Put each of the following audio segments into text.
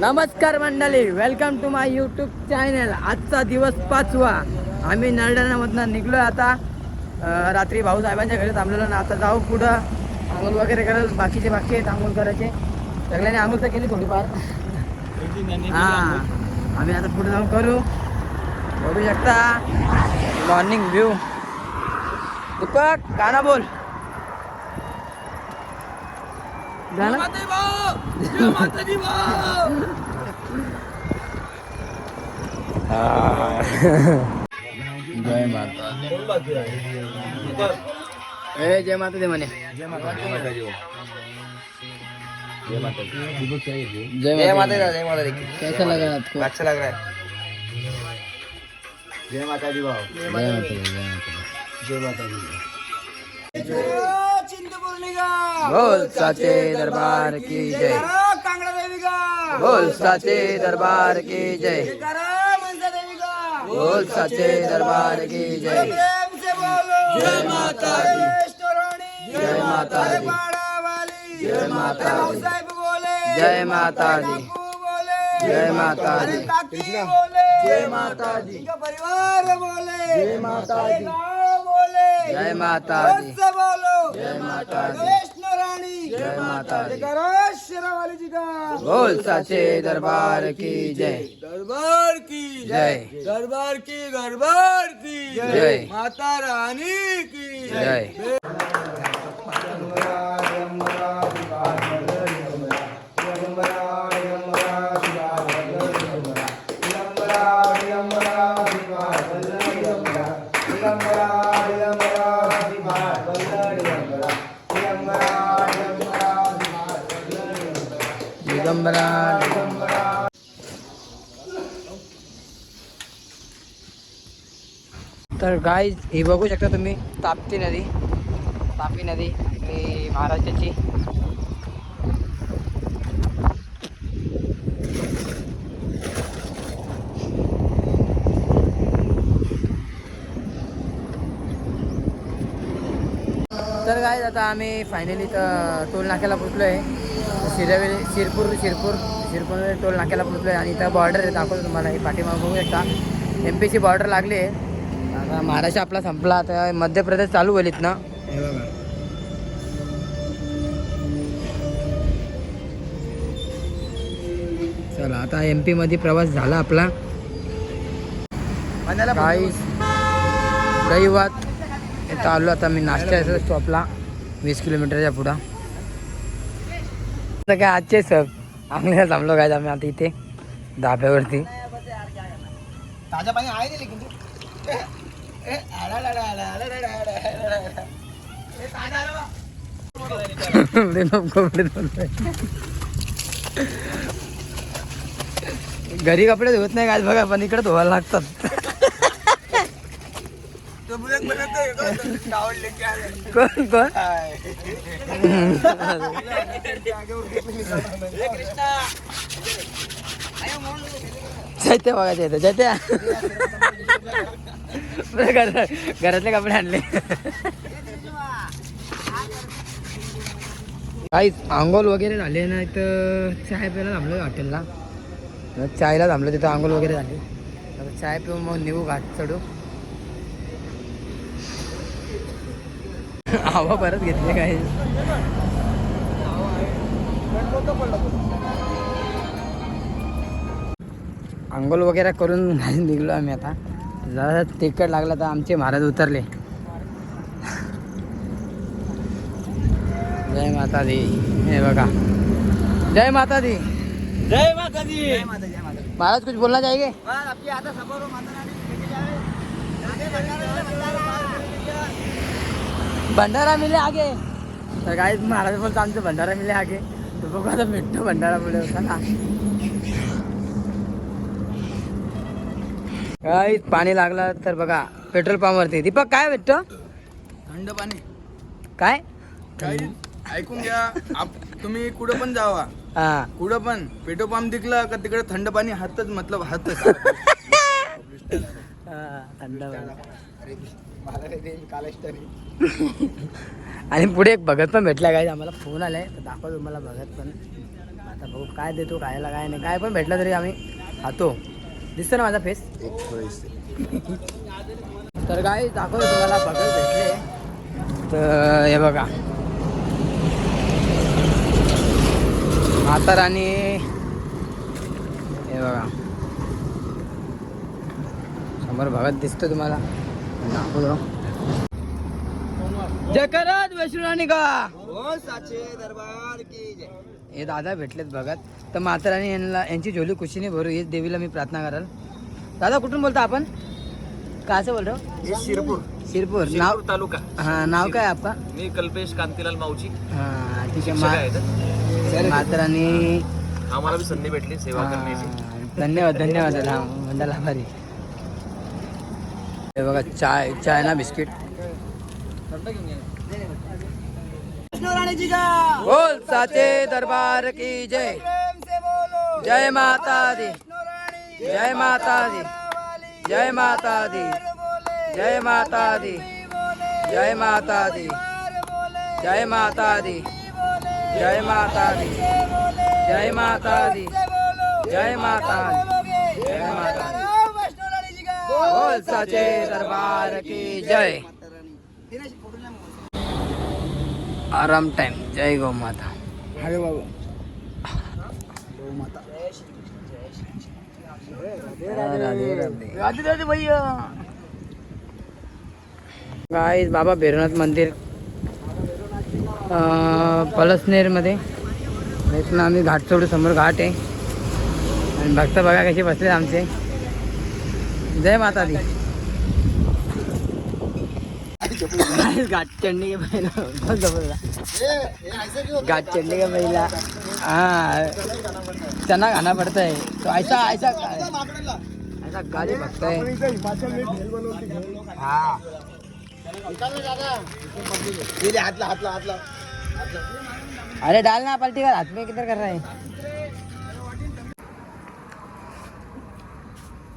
नमस्कार मंडळी welcome to my YouTube channel आजचा दिवस पाचवा. आम्ही नरडाण्यामधनं निघलो आता. रात्री भाऊसाहेबांच्या घरी थांबलेलो ना आता जाऊ पुढं. आंघोळ वगैरे करायला बाकीचे बाकी आहेत आंघोळ करायचे. सगळ्यांनी आंघोळ तर केली थोडीफार. हां आम्ही आता पुढे जाऊन करू. बघू शकता. मॉर्निंग व्ह्यू दीपक गाणं बोल. जय माता ए जय माता दे म्हणे. जय माता जय माता जय माता कैसा लग रहा है आपको अच्छा लग रहा है जय माता दी. भाव जय माता दी. जय माता दी. बोल साचे दरबार की जय। बोल साचे दरबार की जय। बोल साचे दरबार की जय। जय माता दी जय माता दी। जय माता दी। जय माता दी। जय माता दी। जय माता दी। परिवार बोले। जय माता दी। जय माता दी। बोलो। जय माता दी। वैष्णो रानी जय माता दी करो शेरावाली जी का बोल साचे दरबार की जय दरबार की जय दरबार की दरबार की जय माता रानी की जय दिगंबरा तर गाय ही बघू शकता तुम्ही ताप्ती नदी तापी नदी आणि महाराष्ट्राची काय आता आम्ही फायनली तर टोल नाक्याला पोचलो आहे शिरवेली शिरपूर शिरपूर शिरपूर टोल नाक्याला पोचलो आहे आणि इथं बॉर्डर आहे दाखवतो तुम्हाला. ही पाठीमाग बघू शकता. एम पीची बॉर्डर लागली आहे. आता महाराष्ट्र आपला संपला. आता मध्य प्रदेश चालू होईल इथनं. हे बघा चला आता एममध्ये प्रवास झाला आपला. दैवात इथं आलो आता मी नाश्त्याचा स्टॉपला वीस किलोमीटरच्या पुढं. तर काय आजचे सर आम्ही थांबलो काय आम्ही आता इथे धाब्यावरती. घरी कपडे धुवत नाही काय बघा पण इकडे धुवायला लागतात. कोण? कोण कोण बघा चैत्य चैत्य घरात- घरातले कपडे आणले काही आंघोळ वगैरे झाले नाही तर चाय प्यायला थांबलो हॉटेलला चायला थांबलो तिथं आंघोळ वगैरे झाली आता चाय पिऊन मग निघू घाट चढू हवा परत घेतले काय? आंघोळ वगैरे करून निघलो आम्ही आता. जरा तिकट लागला तर आमचे महाराज उतरले. जय माता दी हे बघा. जय माता दी जय माता दी जय माता जय माता महाराज कुछ बोलना चाहेंगे? बस आपकी आता सफर हो माता रानी लेके जावे आगे भंडारा भंडारा भंडारा मिले आगे. तर काय महाराज बोलतो आमचं भंडारा मिले आगे. तर बघू आता भेटतो भंडारा पुढे होता ना. काय पाणी लागलं तर बघा पेट्रोल पंपवरती. दीपक काय भेटतो? थंड पाणी. काय? ऐकून घ्या. आप- तुम्ही कुठं पण जावा. हा. कुठं पण. पेट्रोल पंप दिखला का तिकडे थंड पाणी हातच मतलब हातच. हा, आणि पुढे एक भगत पण भेटला काय आम्हाला फोन आलाय तर दाखव तुम्हाला भगत पण. आता बघू काय देतो खायला काय नाही. काय पण भेटलं तरी आम्ही खातो. दिसतं ना माझा फेस तर काय दाखवतो तुम्हाला बघत भेटले. तर हे बघा. म्हातार आणि हे बघा. समोर भगत दिसतो तुम्हाला. दाखवतो. जय करत वैष्णवानी का? हो साचे दरबार की जय. हे दादा भेटलेत बघत. तर म्हाताराने यांना यांची झोली खुशीने भरू हेच देवीला मी प्रार्थना कराल. दादा कुठून बोलतो आपण? काचं बोलतो? हे शिरपूर. शिरपूर. नाव तालुका. हा नाव काय आपा मी कल्पेश कांतीलाल माऊची. हा ठीक आहे. आहेत. म्हाताराने आम्हाला बी संधी भेटली सेवा करण्याची. धन्यवाद धन्यवाद दादा. मंडळाला आभारी हे बघा चाय ना बिस्किट। बोल साचे दरबार की जय। जय माता दी। जय माता दी। जय माता दी। जय माता दी। जय माता दी। जय माता दी। जय माता दी। जय माता दी। जय माता दी। दरबार की जय। आराम टाइम जय गौ माता। अरे बाबू। भैया। गाईज बाबा भैरवनाथ मंदिर पलसनेरमध्ये इथनं आम्ही घाट सोडू समोर घाट आहे। आणि भक्त बघा कसे बसले आमचे। जय माता दी घाट चढ़ने के पहले. बहुत जबरदस्त घाट चढ़ने के पहले. हाँ. चना खाना पड़ता है तो ऐसा ऐसा ऐसा गाड़ी भगता है. हाँ अरे डालना पलटी कर. हाथ में किधर कर रहे हैं?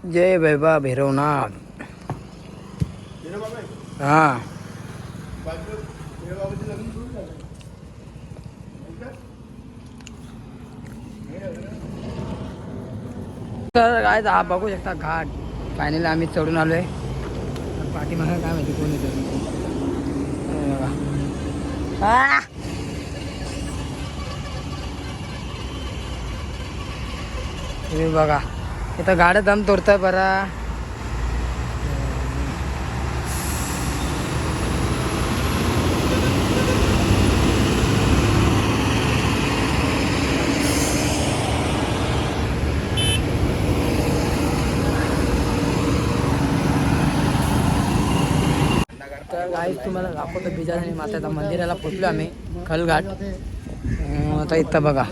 जय भैबा भैरवनाथ। हाँ। तर काय हा बघू शकता घाट. फायनली आम्ही चढून आलोय. पाठीमागं काय माहिती कोण येतो. तुम्ही बघा. इथं गाड्या दम तोडताय बरा. तुम्हाला दाखवतो बिजानी माता मंदिराला पोचलो आम्ही खलघाट. आता इथं बघा.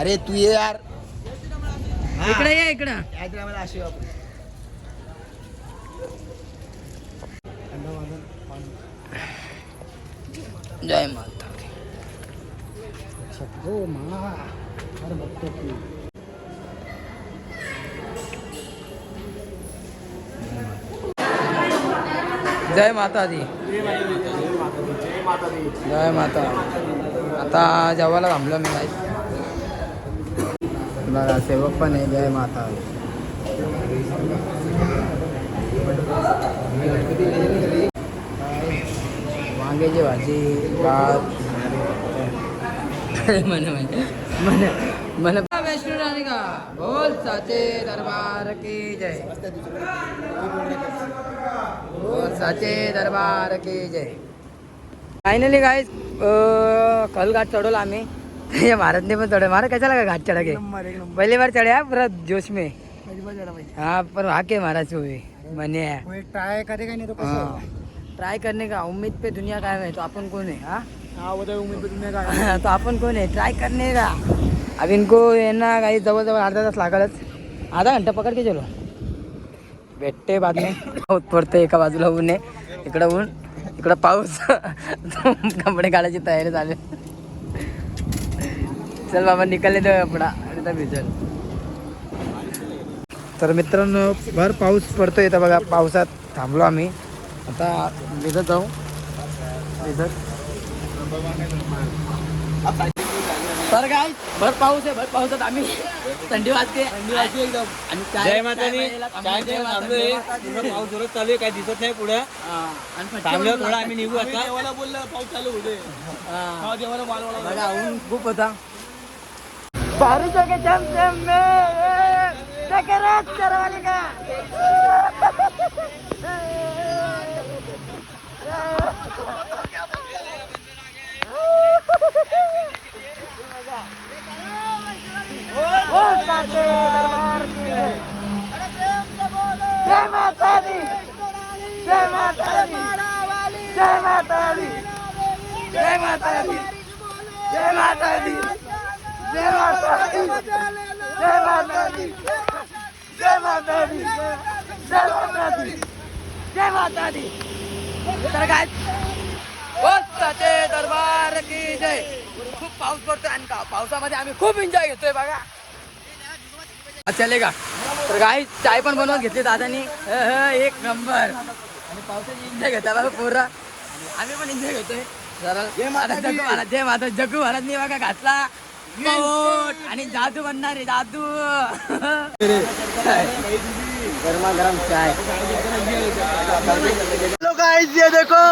अरे तू ये यार. इकडे या इकडं. हैदराबाद अशी आपण जय माता दी. हो मा अरे बघतो की जय माता दी. जय माता आता जेवायला थांबलो मी गाईस बघा सेवक पण आहे जय माता. वांग्याची भाजी भात. मन मन. मन वैष्णो राणी का? बोल साचे दरबार की जय. बोल साचे दरबार की जय. फायनली काय कल घाट चढवला आम्ही. ये भारतने पण चढव महाराज कशाला का घाट चढा के पहली बार चढ़े हैं पूरा जोश में. हाँ पर आके महाराज है कोई ट्राय करेगा नहीं तो हाँ. ट्राय करने का? उम्मीद पे दुनिया का है तो अपन कौन है? हाँ हा पे काय तो अपन कौन है ट्राय करने का? अब इनको है ना काही जवळ जवळ अर्धा तास लागलच. आधा घंटा पकड के चलो. भेटते बाद में. पडते एका बाजूला ऊन आहे. इकडं ऊन. इकडं पाऊस. कपडे काढायची तयारी झाली चल बाबा निकाले दो कपडा. आणि भिजल. तर मित्रांनो भर पाऊस पडतोय तर बघा. पावसात थांबलो आम्ही. आता भिजत जाऊ. भिजत. तर काय भर पाऊस आहे भर पाऊस आम्ही थंडी वाजते. थंडी वाजते एकदम. पाऊस चालू आहे काय दिसत नाही पुढे. आणि थांबल्यावर आम्ही निघू आता. देवाला पाऊस चालू होते हा. देवाला मालवाला बघा ऊन खूप होता. जय माता दी जय माता दी जय माता दी जय माता दी तर काय? साचे दरबार की जय. खूप पाऊस पडतोय आणि का पावसामध्ये आम्ही खूप एन्जॉय घेतोय बघा. चले का तर काय चाय पण बनवून घेतली दादानी. ह, ह, एक नंबर. आणि पावसाची एन्जॉय घेता बघा पोरा. आम्ही पण एन्जॉय घेतोय. जरा आता जगू महाराज जय माता जगू महाराजनी बघा घातला. आणि जादू बनणार आहे जादू गरमा गरम चाय लोग गाइस ये देखो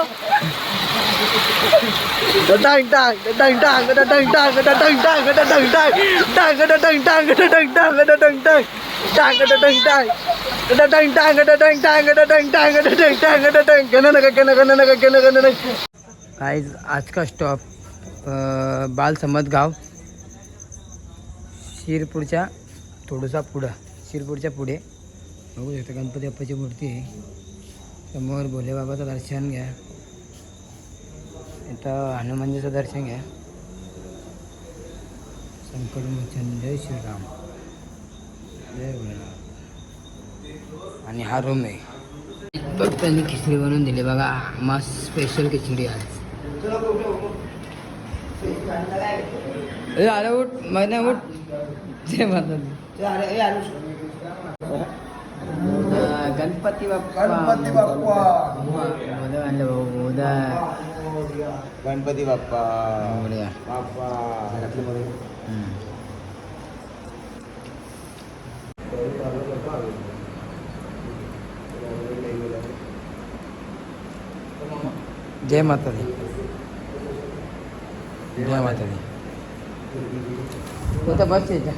टांग टांग टांग टांग टांग टांग टांग टांग टांग टांग टांग टांग टांग टांग टांग गाइस आज का स्टॉप बाल समत गाव शिरपूरच्या थोडंसा पुढं शिरपूरच्या पुढे. बघू शकता गणपती बाप्पाची मूर्ती आहे. समोर भोले बाबाचं दर्शन घ्या. इथं हनुमानजीचं दर्शन घ्या. संकट जय श्रीराम. जय भोलेनाथ. आणि हा रूम आहे. तर त्यांनी खिचडी बनवून दिली. बघा आम्हा स्पेशल खिचडी आज. ए अरे उठ महिना उठ. जय माता गणपती बाप्पा. गणपती बाप्पा. गणपती बाप्पा. बाप्पा. जय माता दी जय माता दी तो तर बस यायचा